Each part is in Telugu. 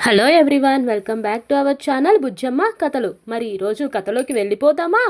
Hello everyone welcome back to our channel Bujjamma Kathalu మరి ఈరోజు కథలోకి వెళ్ళిపోతామా?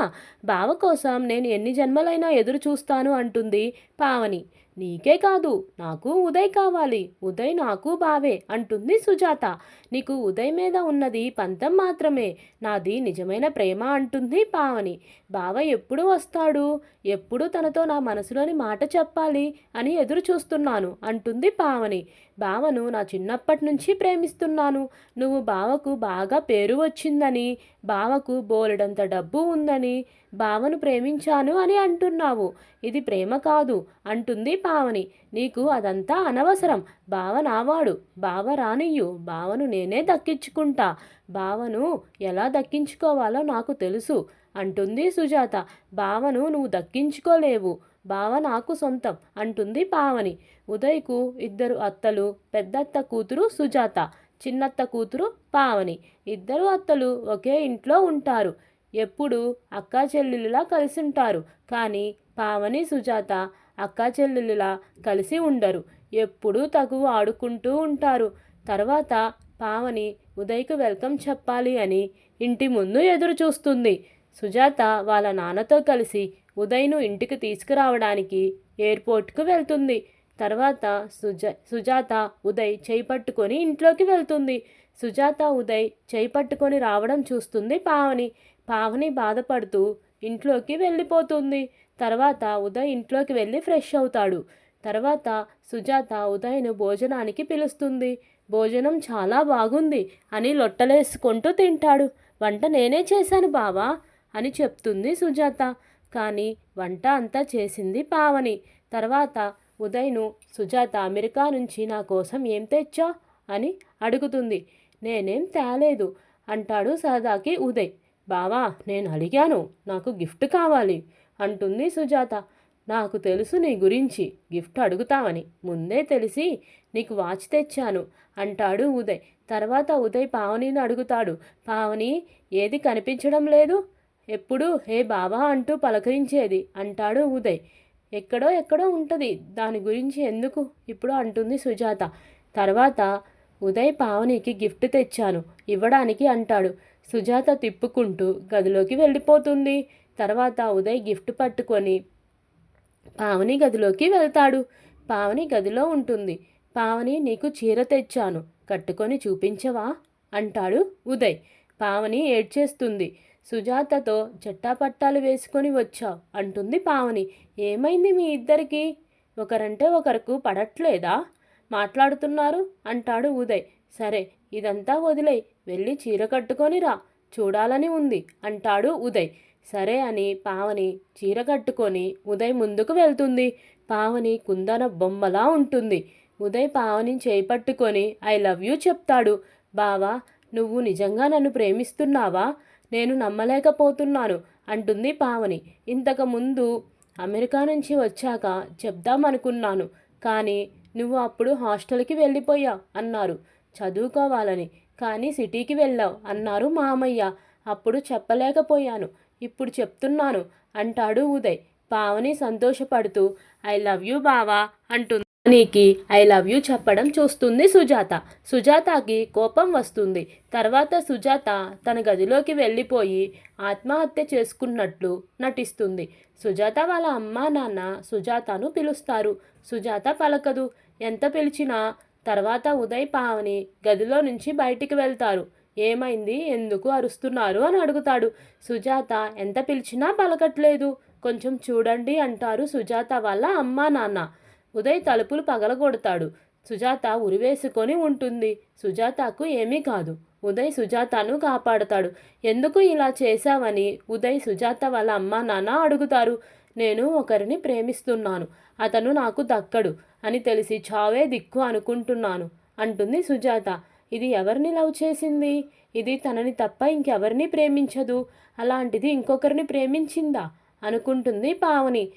బావ కోసం నేను ఎన్ని జన్మలైనా ఎదురు చూస్తాను అంటుంది పావని. నీకే కాదు నాకు ఉదయ్ కావాలి ఉదయ్ నాకు బావే అంటుంది సుజాత. నీకు ఉదయ్ మీద ఉన్నది పంతం మాత్రమే నాది నిజమైన ప్రేమ అంటుంది పావని. బావ ఎప్పుడు వస్తాడు? ఎప్పుడు తనతో నా మనసులోని మాట చెప్పాలి అని ఎదురు చూస్తున్నాను అంటుంది పావని. బావను నా చిన్నప్పటి నుంచి ప్రేమిస్తున్నాను. నువ్వు బావకు బాగా పేరు వచ్చిందని బావకు బోలెడంత డబ్బు ఉందని బావను ప్రేమించాను అని అంటున్నావు. ఇది ప్రేమ కాదు అంటుంది పావని. నీకు అదంతా అనవసరం. బావ నావాడు బావ రానియ్యు. బావను నేనే దక్కించుకుంటా. బావను ఎలా దక్కించుకోవాలో నాకు తెలుసు అంటుంది సుజాత. బావను నువ్వు దక్కించుకోలేవు. బావ నాకు సొంతం అంటుంది పావని. ఉదయ్కు ఇద్దరు అత్తలు పెద్దత్త కూతురు సుజాత చిన్నత్త కూతురు పావని. ఇద్దరు అత్తలు ఒకే ఇంట్లో ఉంటారు. ఎప్పుడు అక్కా చెల్లెలులా కలిసి ఉంటారు కానీ పావని సుజాత అక్కా చెల్లెలులా కలిసి ఉండరు. ఎప్పుడూ తగు ఆడుకుంటూ ఉంటారు. తర్వాత పావని ఉదయ్కు వెల్కమ్ చెప్పాలి అని ఇంటి ముందు ఎదురు చూస్తుంది సుజాత వాళ్ళ నాన్నతో కలిసి ఉదయ్ను ఇంటికి తీసుకురావడానికి ఎయిర్పోర్ట్కు వెళ్తుంది. తర్వాత సుజ సుజాత ఉదయ్ చేయి పట్టుకొని ఇంట్లోకి వెళ్తుంది. సుజాత ఉదయ్ చేయి పట్టుకొని రావడం చూస్తుంది పావని. పావని బాధపడుతూ ఇంట్లోకి వెళ్ళిపోతుంది. తర్వాత ఉదయ్ ఇంట్లోకి వెళ్ళి ఫ్రెష్ అవుతాడు. తర్వాత సుజాత ఉదయ్ను భోజనానికి పిలుస్తుంది. భోజనం చాలా బాగుంది అని లొట్టలేసుకుంటూ తింటాడు. వంట నేనే చేశాను బావా అని చెప్తుంది సుజాత. కానీ వంట అంతా చేసింది పావని. తర్వాత ఉదయ్ను సుజాత అమెరికా నుంచి నా కోసం ఏం తెచ్చా? అని అడుగుతుంది. నేనేం తేలేదు అంటాడు సరదాకి ఉదయ్. బావా నేను అడిగాను నాకు గిఫ్ట్ కావాలి అంటుంది సుజాత. నాకు తెలుసు నీ గురించి గిఫ్ట్ అడుగుతావని. ముందే తెలిసి నీకు వాచ్ తెచ్చాను అంటాడు ఉదయ్. తర్వాత ఉదయ్ పావనిని అడుగుతాడు. పావని ఏది కనిపించడం లేదు? ఎప్పుడు? హే బావా అంటూ పలకరించేది. అంటాడు ఉదయ్. ఎక్కడో ఎక్కడో ఉంటుంది. దాని గురించి ఎందుకు? ఇప్పుడు అంటుంది సుజాత. తర్వాత ఉదయ్ పావనికి గిఫ్ట్ తెచ్చాను. ఇవ్వడానికి అంటాడు. సుజాత తిప్పుకుంటూ గదిలోకి వెళ్ళిపోతుంది. తర్వాత ఉదయ్ గిఫ్ట్ పట్టుకొని పావని గదిలోకి వెళ్తాడు. పావని గదిలో ఉంటుంది. పావని నీకు చీర తెచ్చాను. కట్టుకొని చూపించవా? అంటాడు ఉదయ్. పావని ఏడ్చేస్తుంది. సుజాతతో జట్టాపట్టాలు వేసుకొని వచ్చావు అంటుంది పావని. ఏమైంది మీ ఇద్దరికి? ఒకరంటే ఒకరుకు పడట్లేదా? మాట్లాడుతున్నారు అంటాడు ఉదయ్. సరే ఇదంతా వదిలే వెళ్ళి చీర కట్టుకొని రా. చూడాలని ఉంది అంటాడు ఉదయ్. సరే అని పావని చీర కట్టుకొని ఉదయ్ ముందుకు వెళ్తుంది. పావని కుందన బొమ్మలా ఉంటుంది. ఉదయ్ పావని చేపట్టుకొని ఐ లవ్ యూ చెప్తాడు. బావా నువ్వు నిజంగా నన్ను ప్రేమిస్తున్నావా? నేను నమ్మలేకపోతున్నాను అంటుంది పావని. ఇంతకుముందు అమెరికా నుంచి వచ్చాక చెప్దామనుకున్నాను కానీ నువ్వు అప్పుడు హాస్టల్కి వెళ్ళిపోయా అన్నారు. చదువుకోవాలని కానీ సిటీకి వెళ్ళావు అన్నారు మామయ్య. అప్పుడు చెప్పలేకపోయాను ఇప్పుడు చెప్తున్నాను అంటాడు ఉదయ్. పావని సంతోషపడుతూ ఐ లవ్ యూ బావా అంటుంది. నీకి ఐ లవ్ యూ చెప్పడం చూస్తుంది సుజాత. సుజాతకి కోపం వస్తుంది. తర్వాత సుజాత తన గదిలోకి వెళ్ళిపోయి ఆత్మహత్య చేసుకున్నట్లు నటిస్తుంది. సుజాత వాళ్ళ అమ్మా నాన్న సుజాతను పిలుస్తారు. సుజాత పలకదు. ఎంత పిలిచినా తర్వాత ఉదయ్ పావని గదిలో నుంచి బయటికి వెళ్తారు. ఏమైంది? ఎందుకు అరుస్తున్నారు అని అడుగుతాడు. సుజాత ఎంత పిలిచినా పలకట్లేదు. కొంచెం చూడండి అంటారు సుజాత వాళ్ళ అమ్మా నాన్న. ఉదయ్ తలుపులు పగలగొడతాడు. సుజాత ఉరివేసుకొని ఉంటుంది. సుజాతకు ఏమీ కాదు. ఉదయ్ సుజాతను కాపాడతాడు. ఎందుకు ఇలా చేశావని? ఉదయ్ సుజాత వాళ్ళ అమ్మ నాన్న అడుగుతారు. నేను ఒకరిని ప్రేమిస్తున్నాను. అతను నాకు దక్కడు అని తెలిసి చావే దిక్కు అనుకుంటున్నాను అంటుంది సుజాత. ఇది ఎవరిని లవ్ చేసింది? ఇది తనని తప్ప ఇంకెవరిని ప్రేమించదు? అలాంటిది ఇంకొకరిని ప్రేమించిందా? అనుకుంటుంది పావని.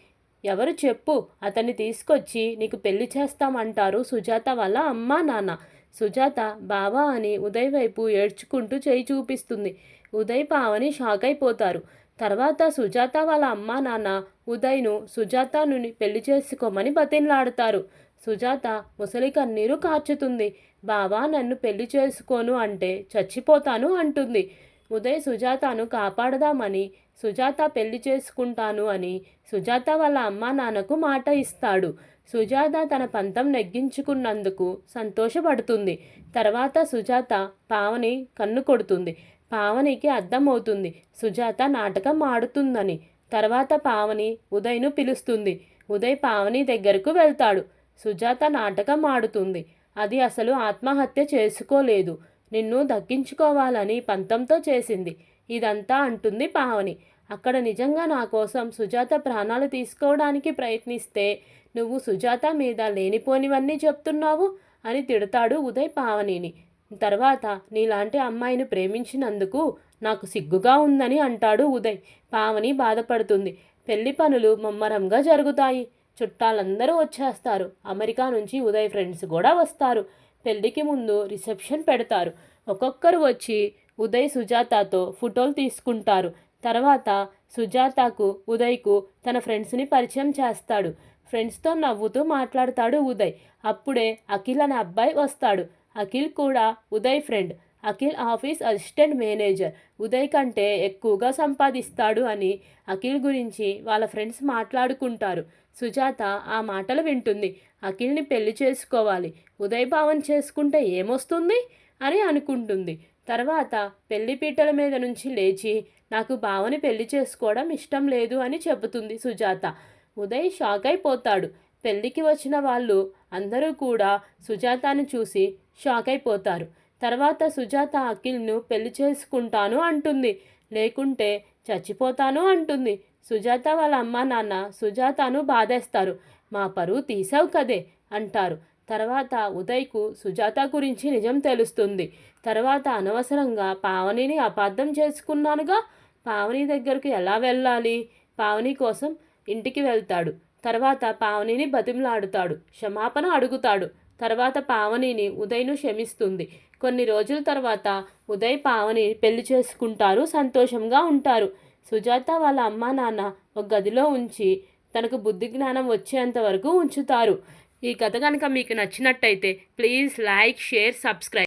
ఎవరు చెప్పు అతన్ని తీసుకొచ్చి నీకు పెళ్ళి చేస్తామంటారు సుజాత వాళ్ళ అమ్మా నాన్న. సుజాత బావా అని ఉదయ్ వైపు ఏడ్చుకుంటూ చేయి చూపిస్తుంది. ఉదయ్ పావని షాక్ అయిపోతారు. తర్వాత సుజాత వాళ్ళ అమ్మా నాన్న ఉదయ్ను సుజాతను పెళ్ళి చేసుకోమని బతిన్లాడతారు. సుజాత ముసలి కన్నీరు కార్చుతుంది. బావా నన్ను పెళ్ళి చేసుకోను అంటే చచ్చిపోతాను అంటుంది. ఉదయ్ సుజాతను కాపాడదామని సుజాత పెళ్ళి చేసుకుంటాను అని సుజాత వాళ్ళ అమ్మా నాన్నకు మాట ఇస్తాడు. సుజాత తన పంతం నెగ్గించుకున్నందుకు సంతోషపడుతుంది. తర్వాత సుజాత పావని కన్ను కొడుతుంది. పావనికి అర్థమవుతుంది. సుజాత నాటకం ఆడుతుందని. తర్వాత పావని ఉదయ్ను పిలుస్తుంది. ఉదయ్ పావని దగ్గరకు వెళ్తాడు. సుజాత నాటకం ఆడుతుంది. అది అసలు ఆత్మహత్య చేసుకోలేదు. నిన్ను దక్కించుకోవాలని పంతంతో చేసింది. ఇదంతా అంటుంది పావని. అక్కడ నిజంగా నా కోసం సుజాత ప్రాణాలు తీసుకోవడానికి ప్రయత్నిస్తే నువ్వు సుజాత మీద లేనిపోనివన్నీ చెప్తున్నావు? అని తిడతాడు ఉదయ్ పావనిని. తర్వాత నీలాంటి అమ్మాయిని ప్రేమించినందుకు నాకు సిగ్గుగా ఉందని అంటాడు ఉదయ్. పావని బాధపడుతుంది. పెళ్ళి పనులు ముమ్మరంగా జరుగుతాయి. చుట్టాలందరూ వచ్చేస్తారు. అమెరికా నుంచి ఉదయ్ ఫ్రెండ్స్ కూడా వస్తారు. పెళ్ళికి ముందు రిసెప్షన్ పెడతారు. ఒక్కొక్కరు వచ్చి ఉదయ్ సుజాతతో ఫోటోలు తీసుకుంటారు. తర్వాత సుజాతకు ఉదయ్కు తన ఫ్రెండ్స్ని పరిచయం చేస్తాడు. ఫ్రెండ్స్తో నవ్వుతూ మాట్లాడతాడు ఉదయ్. అప్పుడే అఖిల్ అనే అబ్బాయి వస్తాడు. అఖిల్ కూడా Uday friend. Akhil office assistant manager. Uday కంటే ఎక్కువగా సంపాదిస్తాడు అని అఖిల్ గురించి వాళ్ళ ఫ్రెండ్స్ మాట్లాడుకుంటారు. సుజాత ఆ మాటలు వింటుంది. అఖిల్ని పెళ్ళి చేసుకోవాలి. ఉదయభావన్ చేసుకుంటే ఏమొస్తుంది? అని అనుకుంటుంది. తర్వాత పెళ్ళి పీటల మీద నుంచి లేచి నాకు భావని పెళ్ళి చేసుకోవడం ఇష్టం లేదు అని చెబుతుంది సుజాత. ఉదయ్ షాక్ అయిపోతాడు. పెళ్ళికి వచ్చిన వాళ్ళు అందరూ కూడా సుజాతను చూసి షాక్ అయిపోతారు. తర్వాత సుజాత అఖిల్ను పెళ్ళి చేసుకుంటాను అంటుంది. లేకుంటే చచ్చిపోతాను అంటుంది. సుజాత వాళ్ళ అమ్మ నాన్న సుజాతను బాధేస్తారు. మా పరువు తీసావు కదే అంటారు. తర్వాత ఉదయ్కు సుజాత గురించి నిజం తెలుస్తుంది. తర్వాత అనవసరంగా పావనిని అపార్థం చేసుకున్నానుగా. పావని దగ్గరకు ఎలా వెళ్ళాలి? పావని కోసం ఇంటికి వెళ్తాడు. తర్వాత పావనిని బతిమలాడుతాడు. క్షమాపణ అడుగుతాడు. తర్వాత పావనిని ఉదయ్ను క్షమిస్తుంది. కొన్ని రోజుల తర్వాత ఉదయ్ పావని పెళ్ళి చేసుకుంటారు సంతోషంగా ఉంటారు. సుజాత వాళ్ళ అమ్మా నాన్న ఒక గదిలో ఉంచి తనకు బుద్ధి జ్ఞానం వచ్చేంత వరకు ఉంచుతారు. ఈ కథ కనుక మీకు నచ్చినట్టయితే ప్లీజ్ లైక్ షేర్ సబ్స్క్రైబ్